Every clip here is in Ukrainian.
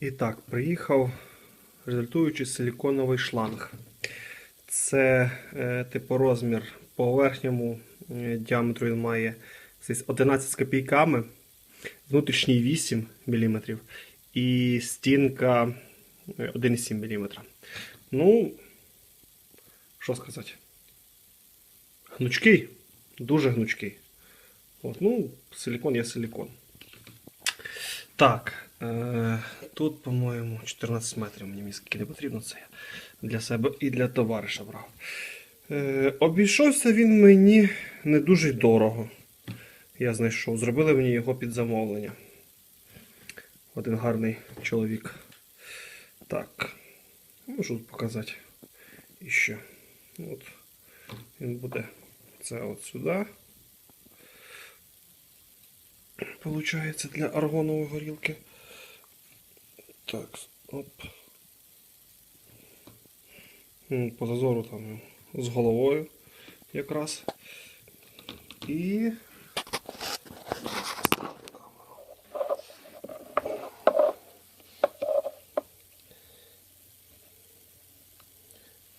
І так, приїхав результуючий силіконовий шланг. Це е, типу розмір по верхньому е, діаметру він має 11 з копійками, внутрішній 8 мм і стінка е, 1,7 мм. Ну, що сказати? Гнучкий, дуже гнучкий. От, ну, силікон є силікон. Так, е, тут, по-моєму, 14 метрів мені міськи не потрібно. Це я для себе і для товариша брав. Е, обійшовся він мені не дуже дорого. Я знайшов. Зробили мені його під замовлення. Один гарний чоловік. Так. Можу показати. І ще. От. Він буде це от сюди. Получається для аргонової горілки. Так, оп. По зазору там з головою якраз. І.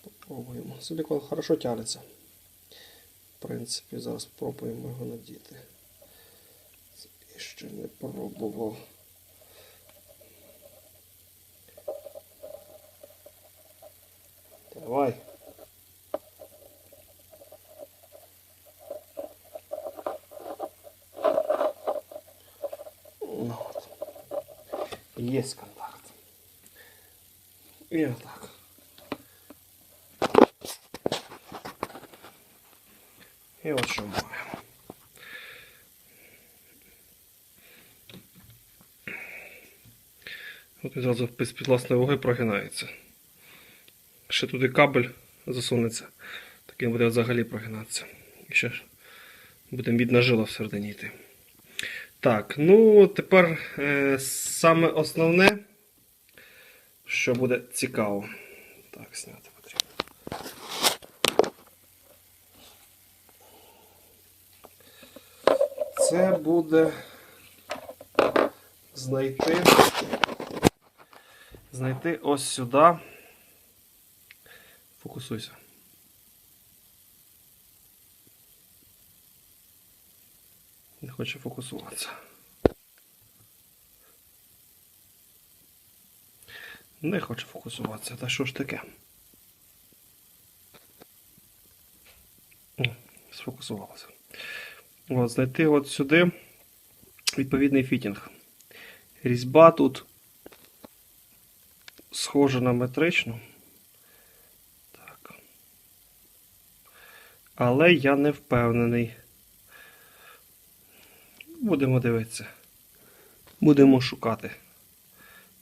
Попробуємо. Силикон хорошо тянеться. В принципі, зараз спробуємо його надіти. Це ще не пробував. Давай. Ну, от. Есть контакт. И вот так. І от що маємо. От він зразу без підласної ваги прогинається. Ще туди кабель засунеться, так він буде взагалі прогинатися. І ще ж буде мідна жила всередині йти. Так, ну тепер е, саме основне, що буде цікаво. Так, зняти потрібно. Це буде знайти. Знайти ось сюди. Фокусуйся. Не хоче фокусуватися. Не хоче фокусуватися. Та що ж таке? Сфокусувалося. От, знайти от сюди відповідний фітінг. Різьба тут схожа на метричну. Але я не впевнений. Будемо дивитися. Будемо шукати.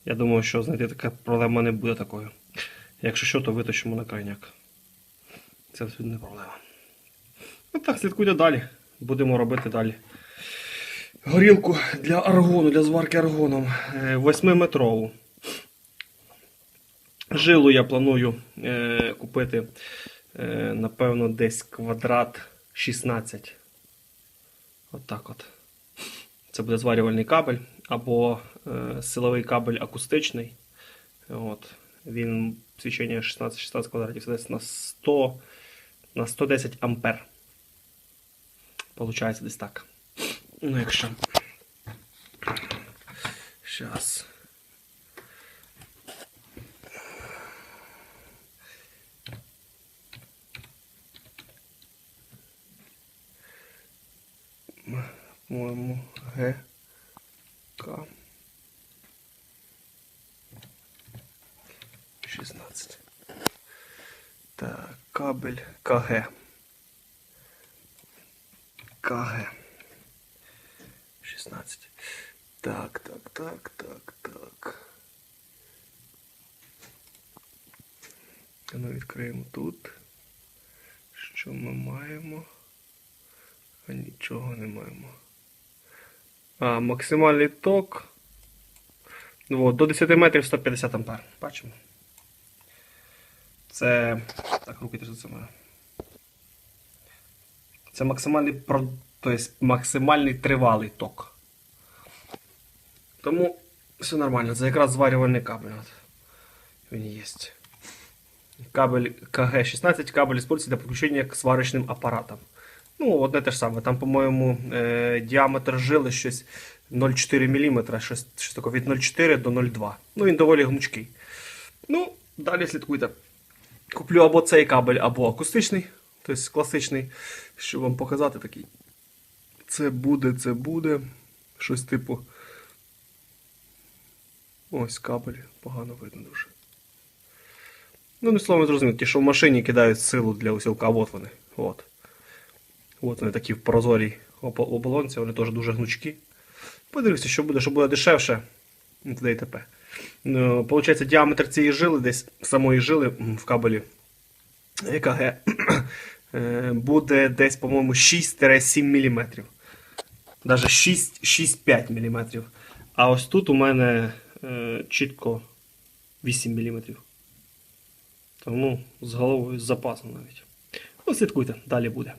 Я думаю, що знайти така проблема не буде такою. Якщо що, то витащимо на крайняк. Це абсолютно не проблема. Ну так, слідкуйте далі. Будемо робити далі. Горілку для аргону, для зварки аргоном. 8-метрову. Жилу я планую е, купити, е, напевно, десь квадрат 16. Отак от. Це буде зварювальний кабель або е, силовий кабель акустичний. От. Він свічення 16-16 квадратів десь на 100 на 110 ампер. Получається десь так. Ну, якщо. Щас. По-моєму, Г. К. 16. Так, кабель КГ. КГ. 16. Так, так, так, так, так. Ну, відкриємо тут. Що ми маємо? А нічого не маємо. А, максимальний ток. Ну, от, до 10 метрів 150 ампер. Бачимо. Це. Так, руки теж за мною. Це максимальний тобто максимальний тривалий ток. Тому Все нормально, це якраз зварювальний кабель. Він є. Кабель КГ-16, кабель использується для підключення к сварочним апаратам. Ну, одне те ж саме. Там, по-моєму, е, діаметр жили щось 0,4 мм, щось, щось таке від 0,4 до 0,2. Ну, він доволі гнучкий. Ну, далі слідкуйте. Куплю або цей кабель, або акустичний, тобто класичний, щоб вам показати такий. Це буде, це буде. Щось типу. Ось кабель, погано видно дуже. Ну, не словом зрозуміло, ті, що в машині кидають силу для усілка, а от вони. От. От вони такі в прозорій оболонці, вони теж дуже гнучкі. Подивлюся, що буде, що буде дешевше. Туди і т.п. Ну, Получається, діаметр цієї жили, десь самої жили в кабелі ЕКГ е, буде десь, по-моєму, 6-7 мм. Навіть 6-5 мм. А ось тут у мене е, чітко 8 мм. Тому з головою з запасом навіть. Ну, слідкуйте, далі буде.